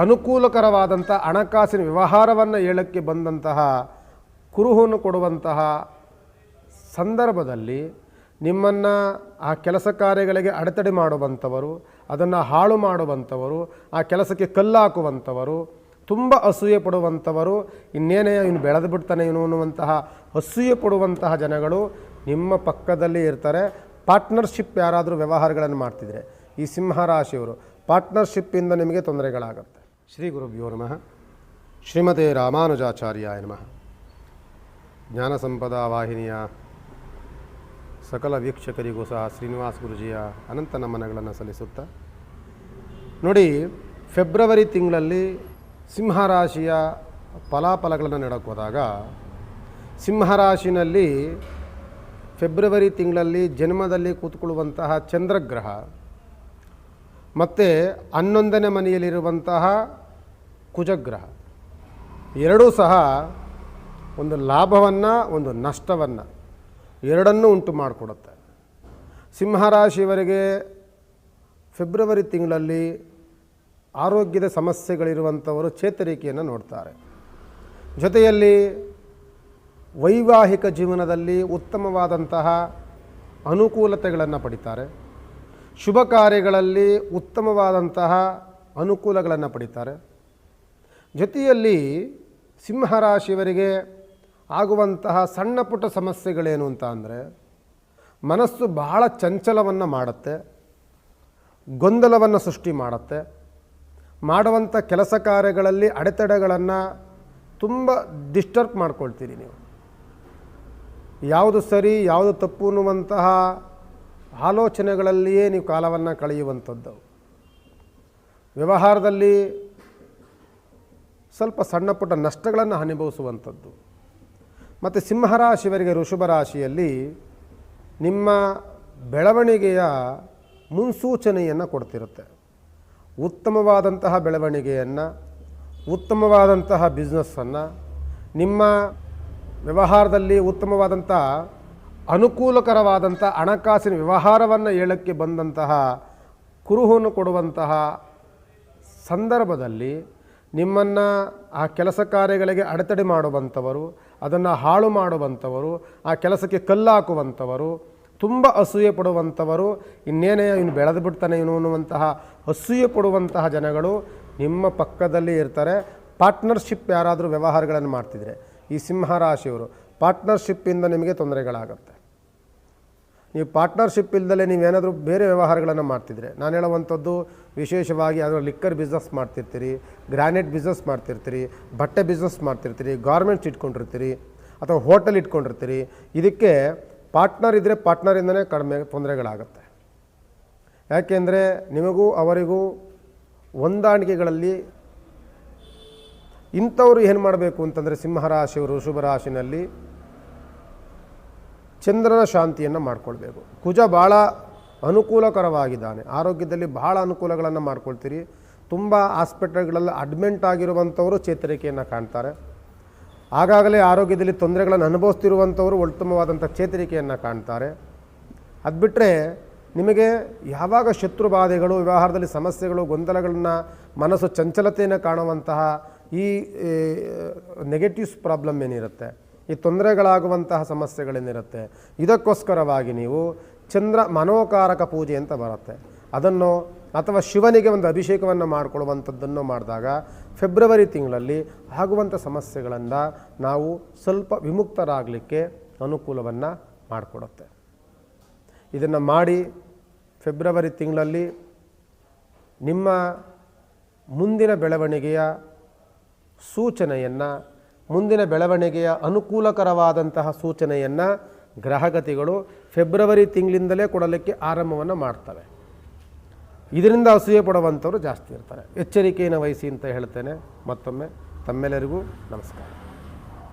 ಅನುಕೂಲಕರವಾದಂಥ ಹಣಕಾಸಿನ ವ್ಯವಹಾರವನ್ನು ಹೇಳಕ್ಕೆ ಬಂದಂತಹ ಕುರುಹನ್ನು ಕೊಡುವಂತಹ ಸಂದರ್ಭದಲ್ಲಿ ನಿಮ್ಮನ್ನು ಆ ಕೆಲಸ ಕಾರ್ಯಗಳಿಗೆ ಅಡೆತಡೆ ಮಾಡುವಂಥವರು, ಅದನ್ನು ಹಾಳು ಮಾಡುವಂಥವರು, ಆ ಕೆಲಸಕ್ಕೆ ಕಲ್ಲಾಕುವಂಥವರು, ತುಂಬ ಅಸೂಯೆ ಪಡುವಂಥವರು, ಇನ್ನೇನೇ ಇನ್ನು ಬೆಳೆದು ಬಿಡ್ತಾನೆ ಇವನು ಅನ್ನುವಂತಹ ಅಸೂಯೆ ಪಡುವಂತಹ ಜನಗಳು ನಿಮ್ಮ ಪಕ್ಕದಲ್ಲಿ ಇರ್ತಾರೆ. ಪಾರ್ಟ್ನರ್ಶಿಪ್ ಯಾರಾದರೂ ವ್ಯವಹಾರಗಳನ್ನು ಮಾಡ್ತಿದ್ರೆ, ಈ ಸಿಂಹರಾಶಿಯವರು ಪಾರ್ಟ್ನರ್ಶಿಪ್ಪಿಂದ ನಿಮಗೆ ತೊಂದರೆಗಳಾಗುತ್ತೆ. ಶ್ರೀ ಗುರುಭ್ಯೋ ನಮಃ ಶ್ರೀಮತೆ ರಾಮಾನುಜಾಚಾರ್ಯಾಯ ನಮಃ ಜ್ಞಾನ ಸಂಪದಾ ವಾಹಿನಿಯ ಸಕಲ ವೀಕ್ಷಕರಿಗೂ ಸಹ ಶ್ರೀನಿವಾಸ ಗುರುಜಿಯ ಅನಂತ ನಮನಗಳನ್ನು ಸಲ್ಲಿಸುತ್ತಾ, ನೋಡಿ, ಫೆಬ್ರವರಿ ತಿಂಗಳಲ್ಲಿ ಸಿಂಹರಾಶಿಯ ಫಲಾಫಲಗಳನ್ನು ನೀಡಕ್ಕೆ ಹೋದಾಗ, ಸಿಂಹರಾಶಿನಲ್ಲಿ ಫೆಬ್ರವರಿ ತಿಂಗಳಲ್ಲಿ ಜನ್ಮದಲ್ಲಿ ಕೂತ್ಕೊಳ್ಳುವಂತಹ ಚಂದ್ರಗ್ರಹ, ಮತ್ತು ಹನ್ನೊಂದನೇ ಮನೆಯಲ್ಲಿರುವಂತಹ ಕುಜಗ್ರಹ. ಎರಡೂ ಸಹ ಒಂದು ಲಾಭವನ್ನು, ಒಂದು ನಷ್ಟವನ್ನು ಎರಡನ್ನೂ ಉಂಟು ಮಾಡಿಕೊಡುತ್ತೆ. ಸಿಂಹರಾಶಿಯವರಿಗೆ ಫೆಬ್ರವರಿ ತಿಂಗಳಲ್ಲಿ ಆರೋಗ್ಯದ ಸಮಸ್ಯೆಗಳಿರುವಂಥವರು ಚೇತರಿಕೆಯನ್ನು ನೋಡ್ತಾರೆ. ಜೊತೆಯಲ್ಲಿ ವೈವಾಹಿಕ ಜೀವನದಲ್ಲಿ ಉತ್ತಮವಾದಂತಹ ಅನುಕೂಲತೆಗಳನ್ನು ಪಡಿತಾರೆ. ಶುಭ ಕಾರ್ಯಗಳಲ್ಲಿ ಉತ್ತಮವಾದಂತಹ ಅನುಕೂಲಗಳನ್ನು ಪಡಿತಾರೆ. ಜೊತೆಯಲ್ಲಿ ಸಿಂಹರಾಶಿಯವರಿಗೆ ಆಗುವಂತಹ ಸಣ್ಣ ಪುಟ್ಟ ಸಮಸ್ಯೆಗಳೇನು ಅಂತ ಅಂದರೆ ಮನಸ್ಸು ಬಹಳ ಚಂಚಲವನ್ನು ಮಾಡುತ್ತೆ, ಗೊಂದಲವನ್ನು ಸೃಷ್ಟಿ ಮಾಡುತ್ತೆ. ಮಾಡುವಂಥ ಕೆಲಸ ಕಾರ್ಯಗಳಲ್ಲಿ ಅಡೆತಡೆಗಳನ್ನು ತುಂಬ ಡಿಸ್ಟರ್ಬ್ ಮಾಡ್ಕೊಳ್ತೀರಿ ನೀವು. ಯಾವುದು ಸರಿ, ಯಾವುದು ತಪ್ಪು ಅನ್ನುವಂತಹ ಆಲೋಚನೆಗಳಲ್ಲಿಯೇ ನೀವು ಕಾಲವನ್ನು ಕಳೆಯುವಂಥದ್ದು. ವ್ಯವಹಾರದಲ್ಲಿ ಸ್ವಲ್ಪ ಸಣ್ಣ ಪುಟ್ಟ ನಷ್ಟಗಳನ್ನು ಅನುಭವಿಸುವಂಥದ್ದು. ಮತ್ತು ಸಿಂಹರಾಶಿಯವರಿಗೆ ಋಷಭ ರಾಶಿಯಲ್ಲಿ ನಿಮ್ಮ ಬೆಳವಣಿಗೆಯ ಮುನ್ಸೂಚನೆಯನ್ನು ಕೊಡ್ತಿರುತ್ತೆ. ಉತ್ತಮವಾದಂತಹ ಬೆಳವಣಿಗೆಯನ್ನು, ಉತ್ತಮವಾದಂತಹ ಬಿಸ್ನೆಸ್ಸನ್ನು, ನಿಮ್ಮ ವ್ಯವಹಾರದಲ್ಲಿ ಉತ್ತಮವಾದಂಥ ಅನುಕೂಲಕರವಾದಂಥ ಹಣಕಾಸಿನ ವ್ಯವಹಾರವನ್ನು ಹೇಳಕ್ಕೆ ಬಂದಂತಹ ಕುರುಹನ್ನು ಕೊಡುವಂತಹ ಸಂದರ್ಭದಲ್ಲಿ ನಿಮ್ಮನ್ನು ಆ ಕೆಲಸ ಕಾರ್ಯಗಳಿಗೆ ಅಡೆತಡೆ ಮಾಡುವಂಥವರು, ಅದನ್ನು ಹಾಳು ಮಾಡುವಂಥವರು, ಆ ಕೆಲಸಕ್ಕೆ ಕಲ್ಲಾಕುವಂಥವರು, ತುಂಬ ಅಸೂಯೆ ಪಡುವಂಥವರು, ಇನ್ನೇನೇ ಇನ್ನು ಬೆಳೆದು ಬಿಡ್ತಾನೆ ಇವನು ಅನ್ನುವಂತಹ ಅಸೂಯೆ ಪಡುವಂತಹ ಜನಗಳು ನಿಮ್ಮ ಪಕ್ಕದಲ್ಲಿ ಇರ್ತಾರೆ. ಪಾರ್ಟ್ನರ್ಶಿಪ್ ಯಾರಾದರೂ ವ್ಯವಹಾರಗಳನ್ನು ಮಾಡ್ತಿದ್ರೆ, ಈ ಸಿಂಹರಾಶಿಯವರು ಪಾರ್ಟ್ನರ್ಶಿಪ್ಪಿಂದ ನಿಮಗೆ ತೊಂದರೆಗಳಾಗುತ್ತೆ. ನೀವು ಪಾರ್ಟ್ನರ್ಶಿಪ್ ಇಲ್ದಲೇ ನೀವೇನಾದರೂ ಬೇರೆ ವ್ಯವಹಾರಗಳನ್ನು ಮಾಡ್ತಿದ್ರೆ, ನಾನು ಹೇಳುವಂಥದ್ದು ವಿಶೇಷವಾಗಿ ಅದರ ಲಿಕ್ಕರ್ ಬಿಸ್ನೆಸ್ ಮಾಡ್ತಿರ್ತೀರಿ ಗ್ರಾನೈಟ್ ಬಿಸ್ನೆಸ್ ಮಾಡ್ತಿರ್ತೀರಿ, ಬಟ್ಟೆ ಬಿಸ್ನೆಸ್ ಮಾಡ್ತಿರ್ತೀರಿ ಗಾರ್ಮೆಂಟ್ಸ್ ಇಟ್ಕೊಂಡಿರ್ತೀರಿ ಅಥವಾ ಹೋಟೆಲ್ ಇಟ್ಕೊಂಡಿರ್ತೀರಿ, ಇದಕ್ಕೆ ಪಾರ್ಟ್ನರ್ ಇದ್ದರೆ ಪಾರ್ಟ್ನರಿಂದನೇ ಕಡಿಮೆ ತೊಂದರೆಗಳಾಗುತ್ತೆ. ಯಾಕೆಂದರೆ ನಿಮಗೂ ಅವರಿಗೂ ಹೊಂದಾಣಿಕೆಗಳಲ್ಲಿ ಇಂಥವ್ರು ಏನು ಮಾಡಬೇಕು ಅಂತಂದರೆ ಸಿಂಹರಾಶಿಯವರು ಶುಭರಾಶಿನಲ್ಲಿ ಚಂದ್ರನ ಶಾಂತಿಯನ್ನು ಮಾಡಿಕೊಳ್ಬೇಕು. ಕುಜ ಭಾಳ ಅನುಕೂಲಕರವಾಗಿದ್ದಾನೆ. ಆರೋಗ್ಯದಲ್ಲಿ ಭಾಳ ಅನುಕೂಲಗಳನ್ನು ಮಾಡ್ಕೊಳ್ತೀರಿ. ತುಂಬ ಹಾಸ್ಪಿಟಲ್ಗಳಲ್ಲಿ ಅಡ್ಮಿಂಟ್ ಆಗಿರುವಂಥವರು ಚೇತರಿಕೆಯನ್ನು ಕಾಣ್ತಾರೆ. ಆಗಾಗಲೇ ಆರೋಗ್ಯದಲ್ಲಿ ತೊಂದರೆಗಳನ್ನು ಅನುಭವಿಸ್ತಿರುವಂಥವರು ಉತ್ತಮವಾದಂಥ ಚೇತರಿಕೆಯನ್ನು ಕಾಣ್ತಾರೆ. ಅದು ಬಿಟ್ಟರೆ ನಿಮಗೆ ಯಾವಾಗ ಶತ್ರು ಬಾಧೆಗಳು, ವ್ಯವಹಾರದಲ್ಲಿ ಸಮಸ್ಯೆಗಳು, ಗೊಂದಲಗಳನ್ನು ಮನಸ್ಸು ಚಂಚಲತೆಯನ್ನು ಕಾಣುವಂತಹ ಈ ನೆಗೆಟಿವ್ಸ್ ಪ್ರಾಬ್ಲಮ್ ಏನಿರುತ್ತೆ? ಈ ತೊಂದರೆಗಳಾಗುವಂತಹ ಸಮಸ್ಯೆಗಳೇನಿರುತ್ತೆ ಇದಕ್ಕೋಸ್ಕರವಾಗಿ ನೀವು ಚಂದ್ರ ಮನೋಕಾರಕ ಪೂಜೆ ಅಂತ ಬರುತ್ತೆ. ಅದನ್ನು ಅಥವಾ ಶಿವನಿಗೆ ಒಂದು ಅಭಿಷೇಕವನ್ನು ಮಾಡಿಕೊಳ್ಳುವಂಥದ್ದನ್ನು ಮಾಡಿದಾಗ ಫೆಬ್ರವರಿ ತಿಂಗಳಲ್ಲಿ ಆಗುವಂಥ ಸಮಸ್ಯೆಗಳನ್ನು ನಾವು ಸ್ವಲ್ಪ ವಿಮುಕ್ತರಾಗಲಿಕ್ಕೆ ಅನುಕೂಲವನ್ನು ಮಾಡಿಕೊಡುತ್ತೆ. ಇದನ್ನು ಮಾಡಿ ಫೆಬ್ರವರಿ ತಿಂಗಳಲ್ಲಿ ನಿಮ್ಮ ಮುಂದಿನ ಬೆಳವಣಿಗೆಯ ಸೂಚನೆಯನ್ನು ಮುಂದಿನ ಬೆಳವಣಿಗೆಯ ಅನುಕೂಲಕರವಾದಂತಹ ಸೂಚನೆಯನ್ನು ಗ್ರಹಗತಿಗಳು ಫೆಬ್ರವರಿ ತಿಂಗಳಿಂದಲೇ ಕೊಡಲಿಕ್ಕೆ ಆರಂಭವನ್ನು ಮಾಡ್ತವೆ. ಇದರಿಂದ ಅಸೂಯೆ ಪಡುವಂಥವರು ಜಾಸ್ತಿ ಇರ್ತಾರೆ. ಎಚ್ಚರಿಕೆಯನ್ನು ವಹಿಸಿ ಅಂತ ಹೇಳ್ತೇನೆ. ಮತ್ತೊಮ್ಮೆ, ತಮ್ಮೆಲ್ಲರಿಗೂ ನಮಸ್ಕಾರ.